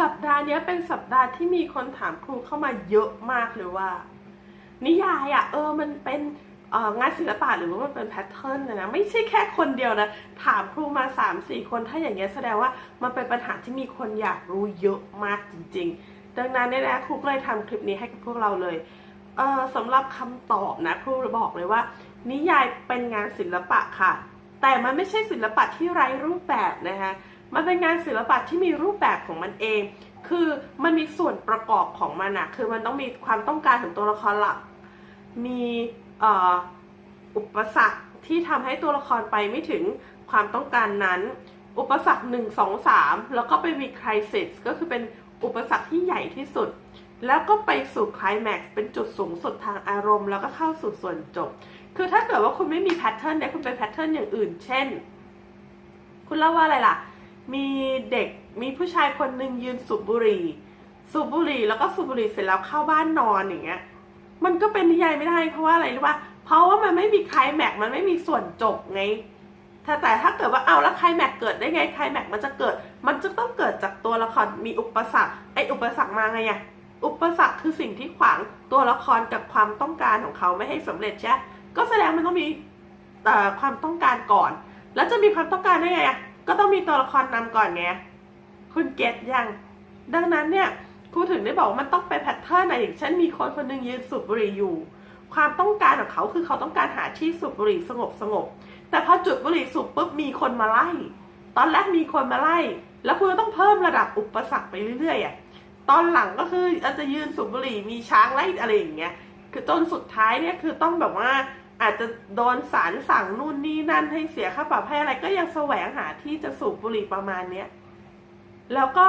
สัปดาห์นี้เป็นสัปดาห์ที่มีคนถามครูเข้ามาเยอะมากเลยว่า นิยายอะ่ะเออมันเป็นงานศิลปะหรือว่ามันเป็นแพทเทิร์นนะนะไม่ใช่แค่คนเดียวนะ ถามครูมา 3 4 คนถ้าอย่างเงี้ยแสดงว่ามันเป็นปัญหาที่มีคนอยากรู้เยอะมากจริง ๆ ดังนั้นเนี่ยนะครูก็เลยทำคลิปนี้ให้กับพวกเราเลยเออสำหรับคำตอบนะครูบอกเลยว่า นิยายเป็นงานศิลปะค่ะ แต่มันไม่ใช่ศิลปะที่ไร้รูปแบบนะคะ มันเป็นงานศิลปะที่มีรูปแบบของมันเอง คือมันมีส่วนประกอบของมันอะคือมันต้องมีความต้องการของตัวละครหลัก มีอุปสรรคที่ทำให้ตัวละครไปไม่ถึงความต้องการนั้น อุปสรรคหนึ่งสองสามแล้วก็ไปมีคริสิสก็คือเป็นอุปสรรคที่ใหญ่ที่สุด แล้วก็ไปสู่คลายแม็กซ์เป็นจุดสูงสุดทางอารมณ์ แล้วก็เข้าสู่ส่วนจบ คือถ้าเกิดว่าคุณไม่มีแพทเทิร์นเนี่ยคุณเป็นแพทเทิร์นอย่างอื่น เช่น คุณเล่าว่าอะไรล่ะ มีเด็กมีผู้ชายคนหนึ่งยืนสูบบุหรี่ สูบบุหรี่แล้วก็สูบบุหรี่เสร็จแล้วเข้าบ้านนอนอย่างเงี้ย มันก็เป็นนิยายไม่ได้เพราะว่าอะไรรู้ป่ะเพราะว่ามันไม่มีไคลแม็กมันไม่มีส่วนจบไงถ้าแต่ถ้าเกิดว่าเอาแล้วไคลแม็กเกิดได้ไงไคลแม็กมันจะเกิด มันจะต้องเกิดจากตัวละครมีอุปสรรคไออุปสรรคมาไงอะอุปสรรคคือสิ่งที่ขวางตัวละครกับความต้องการของเขาไม่ให้สำเร็จใช่ก็แสดงมันต้องมีเอ่ความต้องการก่อน แล้วจะมีความต้องการได้ไงอะ ก็ต้องมีตัวละครนำก่อนไงคุณเก็ตยัง ดังนั้นเนี่ยครูถึงได้บอกว่ามันต้องเป็นแพทเทิร์นอะอย่างเช่นมีคนคนหนึ่งยืนสูบบุหรี่อยู่ ความต้องการของเขาคือเขาต้องการหาที่สูบบุหรี่สงบสงบแต่พอจุดบุหรี่สูบปุ๊บมีคนมาไล่ ตอนแรกมีคนมาไล่ แล้วคุณก็ต้องเพิ่มระดับอุปสรรคไปเรื่อยๆอะตอนหลังก็คืออาจจะยืนสูบบุหรี่มีช้างไล่อะไรอย่างเงี้ยคือจนสุดท้ายเนี่ยคือต้องแบบว่า อาจจะโดนสารสั่งนู่นนี่นั่นให้เสียค่าปรับให้อะไรก็ยังแสวงหาที่จะสูบบุหรี่ประมาณเนี้ยแล้วก็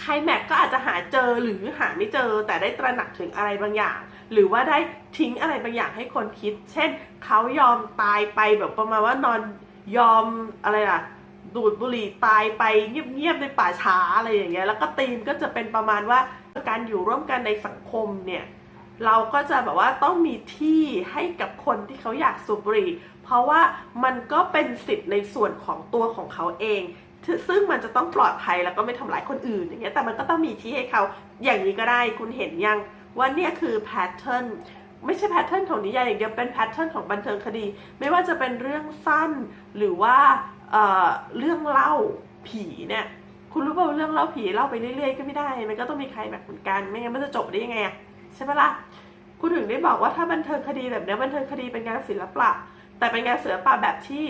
ใครแม็กก็อาจจะหาเจอหรือหาไม่เจอ แต่ได้ตระหนักถึงอะไรบางอย่าง หรือว่าได้ทิ้งอะไรบางอย่างให้คนคิด เช่นเขายอมตายไปแบบประมาณว่านอนยอมอะไรล่ะ ดูดบุหรี่ตายไปเงียบๆในป่าช้าอะไรอย่างเงี้ยแล้วก็ตีมก็จะเป็นประมาณว่าการอยู่ร่วมกันในสังคมเนี่ย เราก็จะแบบว่าต้องมีที่ให้กับคนที่เขาอยากสูบบุหรี่ เพราะว่ามันก็เป็นสิทธิ์ในส่วนของตัวของเขาเอง ซึ่งมันจะต้องปลอดภัยแล้วก็ไม่ทำร้ายคนอื่นอย่างเงี้ยแต่มันก็ต้องมีที่ให้เขาอย่างนี้ก็ได้คุณเห็นยังว่าเนี่ยคือแพทเทิร์นไม่ใช่แพทเทิร์นของนิยายอย่างเดียวเป็นแพทเทิร์นของบันเทิงคดี ไม่ว่าจะเป็นเรื่องสั้นหรือว่าเเรื่องเล่าผีเนี่ยคุณรู้ป่าวว่าเรื่องเล่าผีเล่าไปเรื่อยๆก็ไม่ได้ มันก็ต้องมีใครแบบเหมือนกันไม่งั้นมันจะจบได้ยังไงอะ ใช่ไหมล่ะคุณถึงได้บอกว่าถ้าบันเทิงคดีแบบนี้บันเทิงคดีเป็นงานศิลปะ แต่เป็นงานศิลปะแบบที่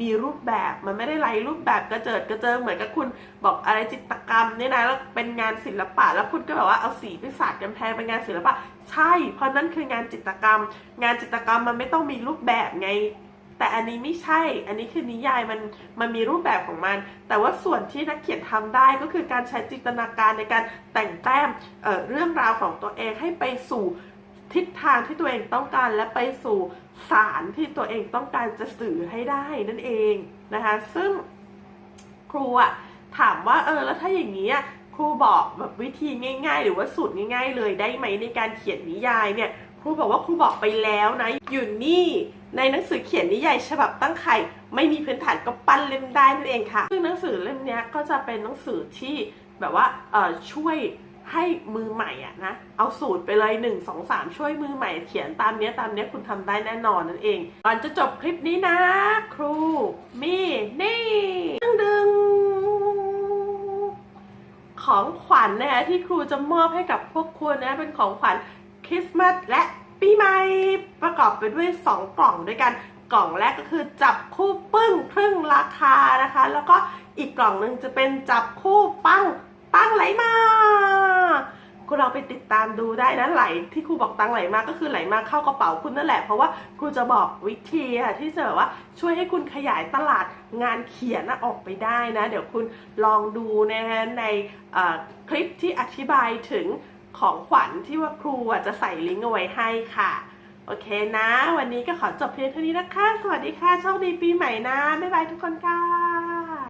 มีรูปแบบมันไม่ได้ไร้รูปแบบกระเจิดกระเจิงเหมือนกับคุณบอกอะไรจิตกรรมเนี่ยนะแล้วเป็นงานศิลปะ แล้วคุณก็แบบว่าเอาสีไปสาดกำแพงเป็นงานศิลปะ ใช่ เพราะนั่นคืองานจิตกรรม งานจิตกรรมมันไม่ต้องมีรูปแบบไง แต่อันนี้ไม่ใช่ อันนี้คือนิยายมันมันมีรูปแบบของมัน แต่ว่าส่วนที่นักเขียนทำได้ก็คือการใช้จินตนาการในการแต่งแต้มเเรื่องราวของตัวเองให้ไปสู่ทิศทางที่ตัวเองต้องการและไปสู่สารที่ตัวเองต้องการจะสื่อให้ได้นั่นเองนะคะ ซึ่งครูอะถามว่าเออแล้วถ้าอย่างนี้ครูบอกแบบวิธีง่าย ๆ หรือว่าสูตรง่าย ๆ เลยได้ไหมในการเขียนนิยายเนี่ย ครูบอกว่าครูบอกไปแล้วนะ อยู่นี่ในหนังสือเขียนนิยายฉบับตั้งไข่ ไม่มีพื้นฐานก็ปั้นเล่มได้นั่นเองค่ะ ซึ่งหนังสือเล่มนี้ก็จะเป็นหนังสือที่แบบว่าช่วยให้มือใหม่อะนะ เอาสูตรไปเลย 1 2 3 ช่วยมือใหม่เขียนตามเนี้ยตามเนี้ยคุณทำได้แน่นอนนั่นเอง ก่อนจะจบคลิปนี้นะ ครูมีนี่ดึงดึงของขวัญนะคะที่ครูจะมอบให้กับพวกคุณนะเป็นของขวัญ คริสต์มาสและปีใหม่ประกอบไปด้วย 2 กล่องด้วยกันกล่องแรกก็คือจับคู่ปึ้งครึ่งราคานะคะ แล้วก็อีกกล่องหนึ่งจะเป็นจับคู่ปั้งตั้งไหลมาคุณลองไปติดตามดูได้นะไหลที่ครูบอกตังไหลมาก็คือไหลมาเข้ากระเป๋าคุณนั่นแหละ เพราะว่าครูจะบอกวิธีอะที่จะแบบว่าช่วยให้คุณขยายตลาดงานเขียนอะออกไปได้นะ เดี๋ยวคุณลองดูนะในคลิปที่อธิบายถึง ของขวัญที่ว่าครูจะใส่ลิงก์เอาไว้ให้ค่ะ โอเคนะ วันนี้ก็ขอจบเพียงเท่านี้นะคะ สวัสดีค่ะโชคดีปีใหม่นะ บ๊ายบายทุกคนค่ะ